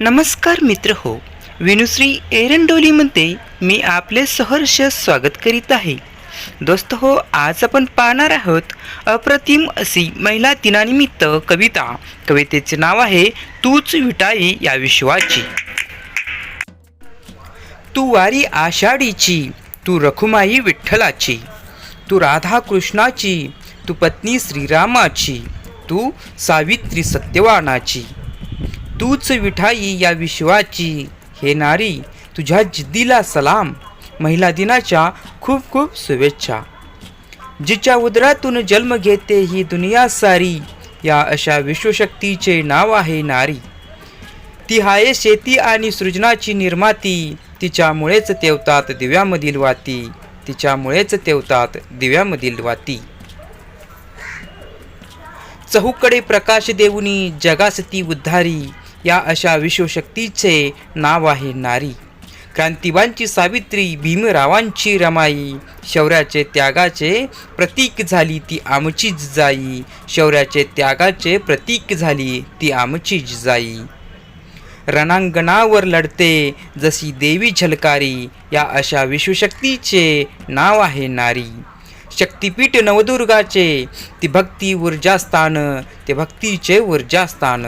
नमस्कार मित्र हो विनुश्री एरंडोलीमध्ये मी आपले सहर्ष स्वागत करीत आहे. दोस्त हो आज आपण पाहणार आहोत अप्रतिम अशी महिला दिनानिमित्त कविता. कवितेचे नाव आहे तूच विटाई या विश्वाची. तू वारी आषाढीची तू रखुमाई विठ्ठलाची. तू राधा कृष्णाची तू पत्नी श्रीरामाची. तू सावित्री सत्यवानाची. तूच विठाई या विश्वाची. हे नारी तुझ्या जिद्दीला सलाम. महिला दिनाच्या खूप खूप शुभेच्छा. जिच्या उदरातून जन्म घेते ही दुनिया सारी या अशा विश्वशक्तीचे नाव आहे नारी. ती हाये शेती आणि सृजनाची निर्माती तिच्यामुळेच तेवतात दिव्यामधील वाती तिच्यामुळेच तेवतात दिव्यामधील वाती. चहूकडे प्रकाश देऊनी जगास ती उद्धारी या अशा विश्वशक्तीचे नाव आहे नारी. क्रांतिवांची सावित्री भीमरावांची रमाई. शौर्याचे त्यागाचे प्रतीक झाली ती आमची जिजाई शौर्याचे त्यागाचे प्रतीक झाली ती आमची जिजाई रणांगणावर लढते जशी देवी झलकारी. या अशा विश्वशक्तीचे नाव आहे नारी. शक्तिपीठ नवदुर्गाचे ती भक्ती ऊर्जास्थान ते भक्तीचे ऊर्जास्थान.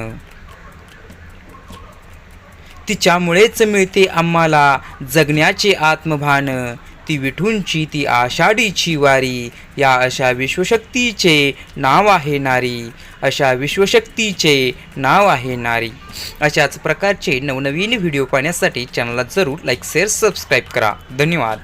तिच्यामुळेच मिळते आम्हाला जगण्याचे आत्मभान. ती विठूंची ती आषाढीची वारी. या अशा विश्वशक्तीचे नाव आहे नारी. अशा विश्वशक्तीचे नाव आहे नारी. अशाच प्रकारचे नवनवीन व्हिडिओ पाहण्यासाठी चॅनलला जरूर लाईक शेअर सबस्क्राईब करा. धन्यवाद.